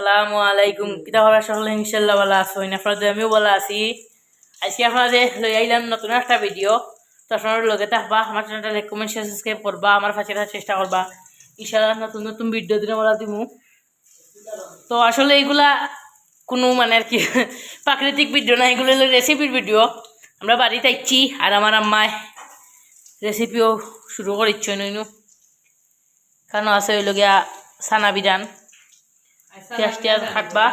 আসসালামু আলাইকুম। কিতা হওয়ার সকলে? ইনশাল্লাহ ভালো আছো। আপনাদের আমিও ভালো আছি। আজকে আপনাদের লই আইলাম নতুন একটা ভিডিও, তো আপনার লগে থাকবা, আমার চ্যানেলটা কমেন্ট শেয়ার সাবস্ক্রাইব করবা, আমার পাশে থাকার চেষ্টা করবা। ইনশাল্লাহ নতুন নতুন ভিডিও দিনে বলা দিমু। তো আসলে এইগুলা কোনো মানে আর কি প্রাকৃতিক ভিডিও না, এগুলো হলো রেসিপির ভিডিও। আমরা বাড়িতে আইছি আর আমার আম্মায় রেসিপিও শুরু করিচ্ছ নইনু। কেন আছে ওই লগিয়া সানা বিধান। পেঁয়াজ টিয়াজ কাটবা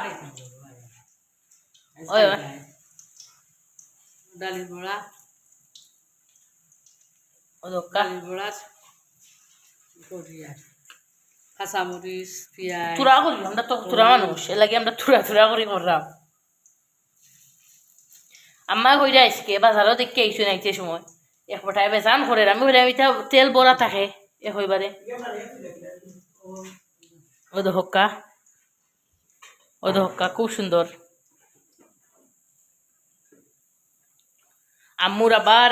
ওই বড়া ও বড়া কাঁচামরিচ পেঁয়াজ তুরা করি আমরা তো তুরা মানুষ এর লাগে আমরা তুরা তুরা করি করলাম আম্মা কইরা আজকে বাজারও দেখে আইসু নাইতে সময় এক পটায় বেচান করে আমি কইরা আমি তেল বড়া থাকে এ হইবারে ও ও দহক্কা খুব সুন্দর আম্মুর আবার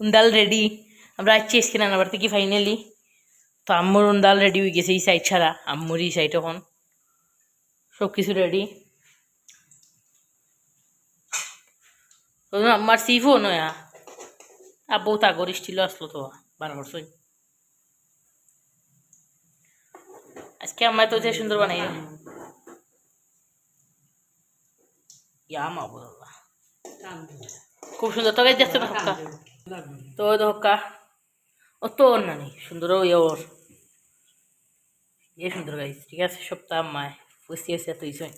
উন্দাল রেডি আমরা আজকে এসকে রান্নাবার থেকে ফাইনালি তো আম্মুর উন্দাল রেডি হয়ে গেছে এই সাইড ছাড়া আম্মুর এই সাইড এখন সব কিছু রেডি আমার সিফও নয় আব্বু তা গরিস ছিল আসলো তো বার করছই আজকে আমার তো যে সুন্দর বানাই ইয়াম আবু খুব সুন্দর। তোকে দেখতে হক্কা তো ওই হক্কা ও তো ওর নানি সুন্দর ওই ওর। এ সুন্দর গাইস ঠিক আছে? সপ্তাহ মায় বুঝতে আছে তুই সই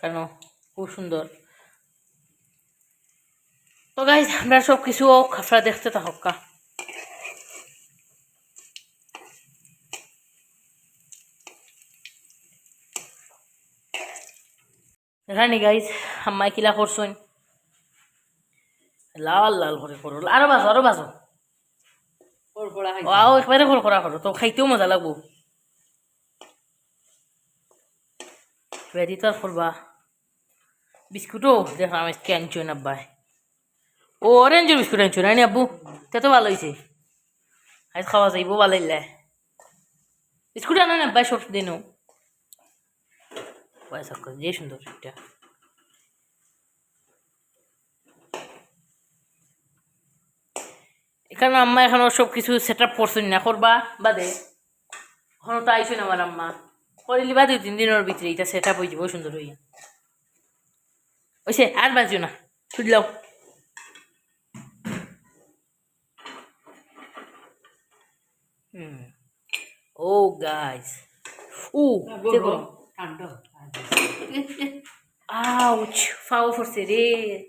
কেন? খুব সুন্দর। তো গাইজ আমরা সব কিছু খাফরা দেখতে থাকা রানি গাইজ আম্মাই কিলা করছেন? লাল লাল করে করো। আরও বাজো আরও বাজো। আও একবারে কর করা করো তো খাইতেও মজা লাগবো। রেডি তো আর করবা বিস্কুটও দেখলাম আজকে আনছো না আব্বাই। ও অরেঞ্জের বিস্কুট আনছো না আব্বু? তে তো ভালো হয়েছে আজ খাওয়া যাইব ভালো বিস্কুট আনো না আব্বাই সব দিনও পয়সা করে যে সুন্দর এটা এখানে আম্মা এখনও সব কিছু সেট আপ করছেন না করবা? বাদে এখনও তো আইসুন আমার আম্মা। করিলি বা দুই তিন দিনের ভিতরে এটা সেট আপ হয়ে যাব সুন্দর হইয়া। ওইসে আর বাজিও না হুম। ও গাইস ও দেখো। ঠান্ডা আউচ ফাও ফরছে রে।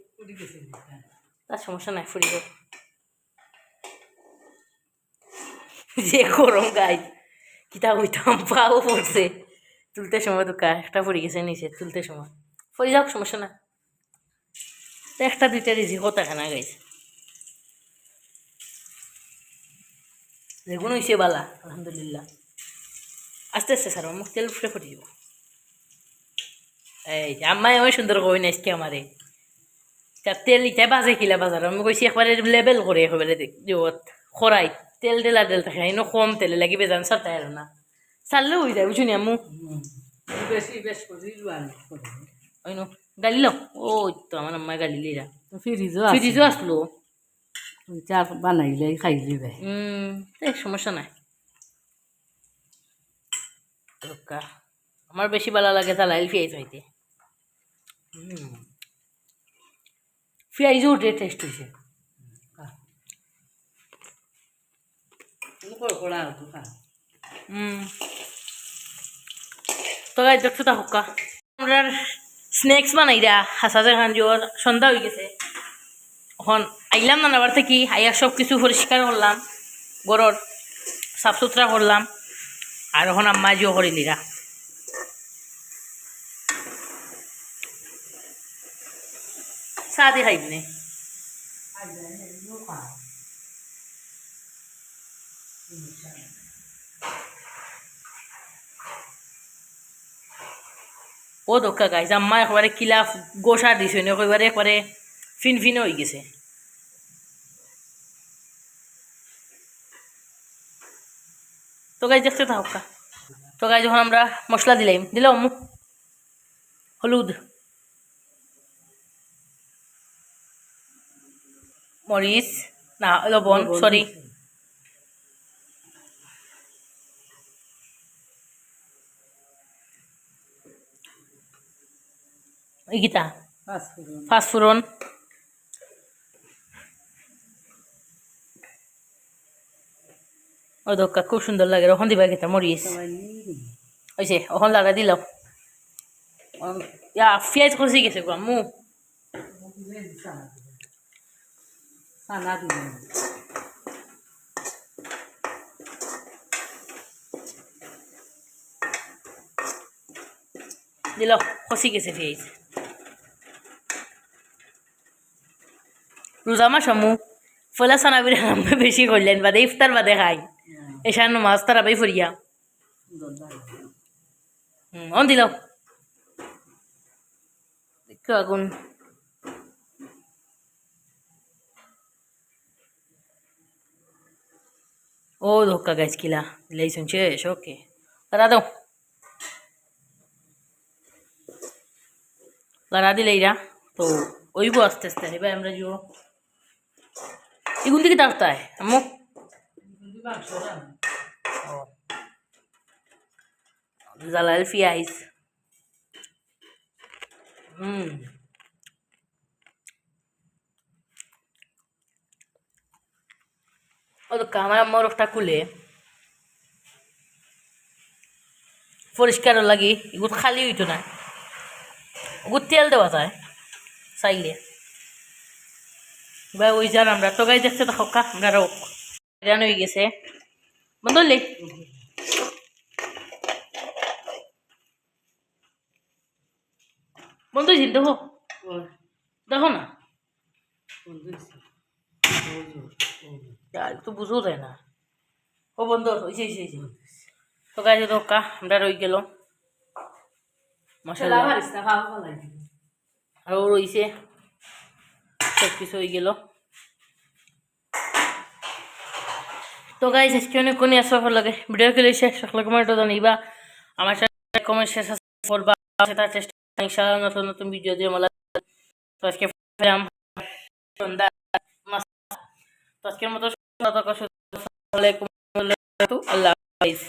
তার সমস্যা নাই ফুরিব যে গরম গাই কিতা কইতাম পাও পড়ছে তুলতে সময় দোকা একটা পড়ে গেছে নিচে, তুলতে সময়। পড়ে যাক, সমস্যা না একটা, দুইটা রিজি হতা খানা গাইছে যেগুলো হয়েছে বালা, আলহামদুলিল্লাহ। আস্তে আস্তে স্যার মুখ তেল ফুটে ফুটে যাব। এই আম্মাই আমি সুন্দর কই না আজকে আমারে তা তেল ইটা বাজে কিলা বাজার আমি কইছি একবারে লেবেল করে একেবারে জোত খরাই তেল ডেলা ডেল থাকে ইনো কম তেলে লাগি বেজান সারতে আর না। সারলেও হয়ে যায় বুঝুনি আম্মু? বেশি বেশ করে ওই গালি লো ও তো আমার আম্মাই গালি লিরা ফ্রিজও ফ্রিজও আসলো চা বানাইলে খাইলি ভাই হুম সমস্যা নাই। আমার বেশি ভালো লাগে তালাইল পেঁয়াজ হইতে কড়া হতো তো গাই দেখছ তা হোকা আমরা স্ন্যাক্স বানাই দা হাসা যেখান জোর সন্ধ্যা হয়ে গেছে। এখন আইলাম না নাবার থেকে আইয়া সব কিছু পরিষ্কার করলাম। গরর সাফ সুতরা করলাম। আর এখন আম্মা জিও করিলিরা দিয়ে খাইবনে ও দোকা গাইছে আম্মা একবারে কিলা গোসা দিছে একেবারে একবারে ফিন হয়ে গেছে। তো গাছ দেখতে থাক তো গাছ যখন আমরা মশলা দিলাম। দিলাম হলুদ। মরিচ না লবণ সরি। ইগিতা পাঁচফোড়ন। ও দোকা খুব সুন্দর লাগে। ওখান দিবা গেতা মরিচ। নিয়ে ওইছে ওখান লাগা দিল। ইয়া পেঁয়াজ খসি গেছে গো মু সানা দিবেন দিল খসি গেছে পেঁয়াজ রোজা মাস মু ফলা সানা বিরে আমি বেশি করলেন বাদে ইফতার বাদে খাই। এসান মাছ তারা বাই ফরিয়া। অন দিল। আগুন ও গাছ কিলা দিলাই শুনছে ওকে লড়া দাও লড়া দিলে এরা তো ওইব আস্তে আস্তে এবার আমরা যাব এগুন থেকে তাড়তায় আমো জ্বালাল পিঁয়াজ হুম ও তো আমার মরফটা খুলে পরিষ্কার লাগি এগুলো খালি হইতো না। ওগুলো তেল দেওয়া যায় চাইলে। বা ওই যান আমরা তো গাই দেখতে থাকা আমরা রোক রান হয়ে গেছে। বন্ধ হলে বন্ধ হয়েছিল দেখো। দেখো না। আর তো বুঝো যায় না? ও বন্ধ হয়েছে হয়েছে তো গাছ ধোকা আমরা রই গেল মশলা আর ও রইছে সব কিছু হয়ে গেল। তো গাইজ আজকে অনেক কোনে আসা ভালো লাগে ভিডিও খেলে শেষ। সকলে কমেন্ট জানিবা। আমার সাথে কমেন্ট শেষ করবা। সেটা চেষ্টা ইনশাআল্লাহ নতুন নতুন ভিডিও দিয়ে মালা তো আজকে সন্ধ্যা। তো আজকের মতো আল্লাহ হাফিজ।